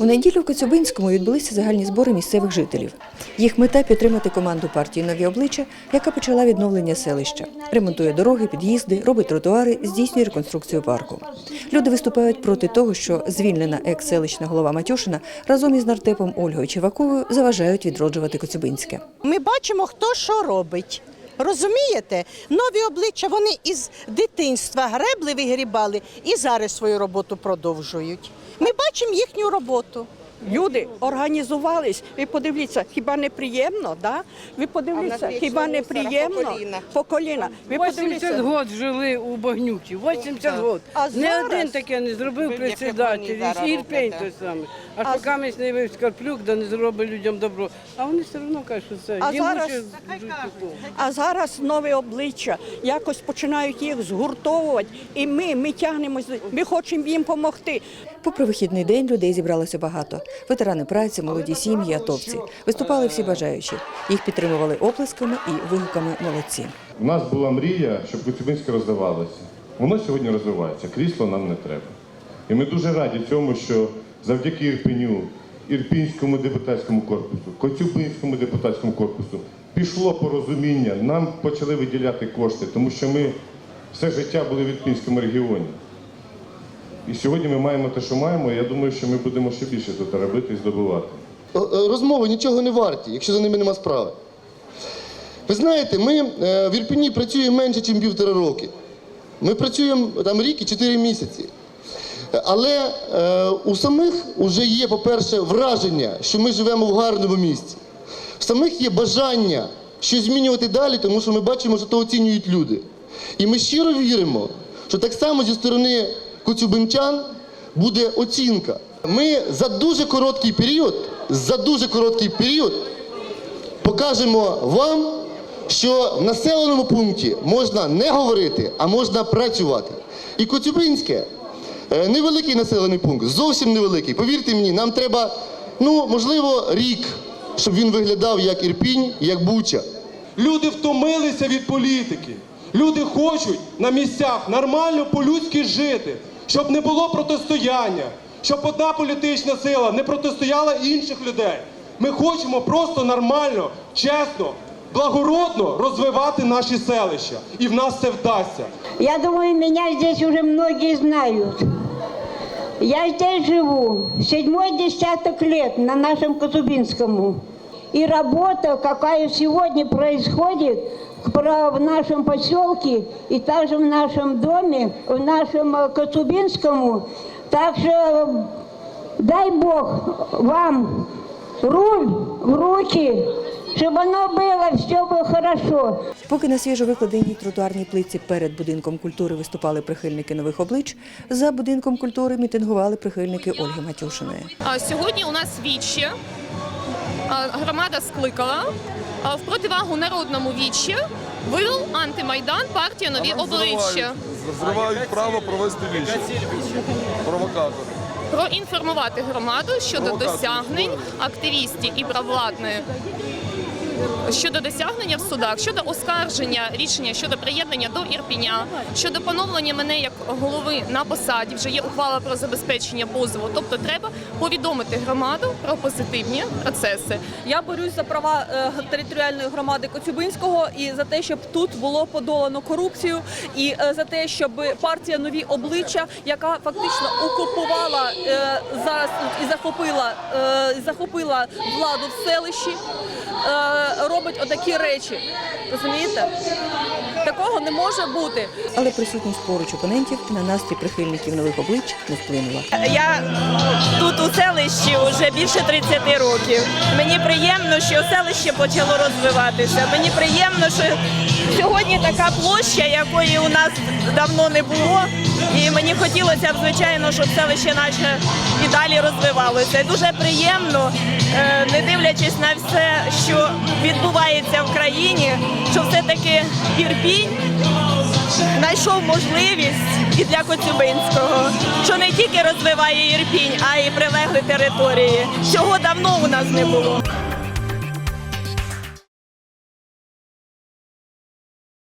У неділю в Коцюбинському відбулися загальні збори місцевих жителів. Їх мета підтримати команду партії Нові обличчя, яка почала відновлення селища, ремонтує дороги, під'їзди, робить тротуари, здійснює реконструкцію парку. Люди виступають проти того, що звільнена екс-селищна голова Матюшина разом із нартепом Ольгою Чеваковою заважають відроджувати Коцюбинське. Ми бачимо, хто що робить. Розумієте? Нові обличчя вони із дитинства гребли, вигрібали і зараз свою роботу продовжують. Ми бачимо їхню роботу. Люди організувались. Ви подивіться, хіба не приємно? Да? Ви подивіться, А хіба не приємно? по коліна. Ви 80 років жили у багнюці, 80 років. А Не один таке не зробив председатель, і Ірпень той самий. А поки ми не вивіз Карплюк, да не зробить людям добро. А вони все одно кажуть, що це А їм зараз- лучше жити. А зараз нове обличчя, якось починають їх згуртовувати. І ми, ми тягнемось, ми хочемо їм допомогти. Попри вихідний день людей зібралося багато. Ветерани праці, молоді сім'ї, атовці. Виступали всі бажаючі. Їх підтримували оплесками і вигуками молодці. У нас була мрія, щоб Коцюбинське розвивалося. Воно сьогодні розвивається, крісло нам не треба. І ми дуже раді цьому, що завдяки Ірпеню, Ірпінському депутатському корпусу, Коцюбинському депутатському корпусу пішло порозуміння, нам почали виділяти кошти, тому що ми все життя були в Ірпінському регіоні. І сьогодні ми маємо те, що маємо, і я думаю, що ми будемо ще більше тут робити і здобувати. Е, е, розмови нічого не варті, якщо за ними нема справи. Ви знаєте, ми е, в Ірпені працюємо менше, ніж півтора роки. Ми працюємо там рік і чотири місяці. Але е, у самих вже є, по-перше, враження, що ми живемо в гарному місці. В самих є бажання щось змінювати далі, тому що ми бачимо, що то оцінюють люди. І ми щиро віримо, що так само зі сторони коцюбинчан буде оцінка. Ми за дуже короткий період, за дуже короткий період покажемо вам, що в населеному пункті можна не говорити, а можна працювати. І Коцюбинське невеликий населений пункт, зовсім невеликий. Повірте мені, нам треба, ну, можливо, рік, щоб він виглядав як Ірпінь, як Буча. Люди втомилися від політики. Люди хочуть на місцях нормально по-людськи жити, щоб не було протистояння, щоб одна політична сила не протистояла інших людей. Ми хочемо просто нормально, чесно, благородно розвивати наші селища. І в нас це вдасться. Я думаю, меня здесь уже многие знают. Я здесь живу седьмой десяток лет на нашем Козубинскому. И работа, какая сегодня происходит в нашем поселке и также в нашем доме, в нашем э, Коцубинскому. Так что э, дай Бог вам руль в руки, чтобы оно было, все было хорошо. Поки на свіжо викладеній тротуарній плитці перед будинком культури виступали прихильники нових облич, за будинком культури мітингували прихильники Ольги Матюшиної. А, Сьогодні у нас віче. Громада скликала. А, В противагу народному вічі вивел антимайдан партія нові обличчя. Зривають право провести вічі. Провокатор. Проінформувати громаду щодо Провокація. досягнень активістів і правовладної щодо досягнення в судах, щодо оскарження рішення щодо приєднання до Ірпіня, щодо поновлення мене як голови на посаді. Вже є ухвала про забезпечення позову. Тобто, треба повідомити громаду про позитивні процеси. Я борюсь за права е, територіальної громади Коцюбинського і за те, щоб тут було подолано корупцію, і е, за те, щоб партія нові обличчя, яка фактично окупувала е, зараз і захопила, захопила владу в селищі, робить отакі речі. Розумієте? Такого не може бути. Але присутність поруч опонентів на настрій прихильників нових облич не вплинула. Я тут у селищі вже більше 30 років. Мені приємно, що селище почало розвиватися. Мені приємно, що сьогодні така площа, якої у нас давно не було. І мені хотілося б, звичайно, щоб селище наше і далі розвивалося. Дуже приємно, е, не дивлячись на все, що відбувається в країні, що все-таки Ірпінь знайшов можливість і для Коцюбинського, що не тільки розвиває Ірпінь, а й прилеглі території. Цього давно у нас не було.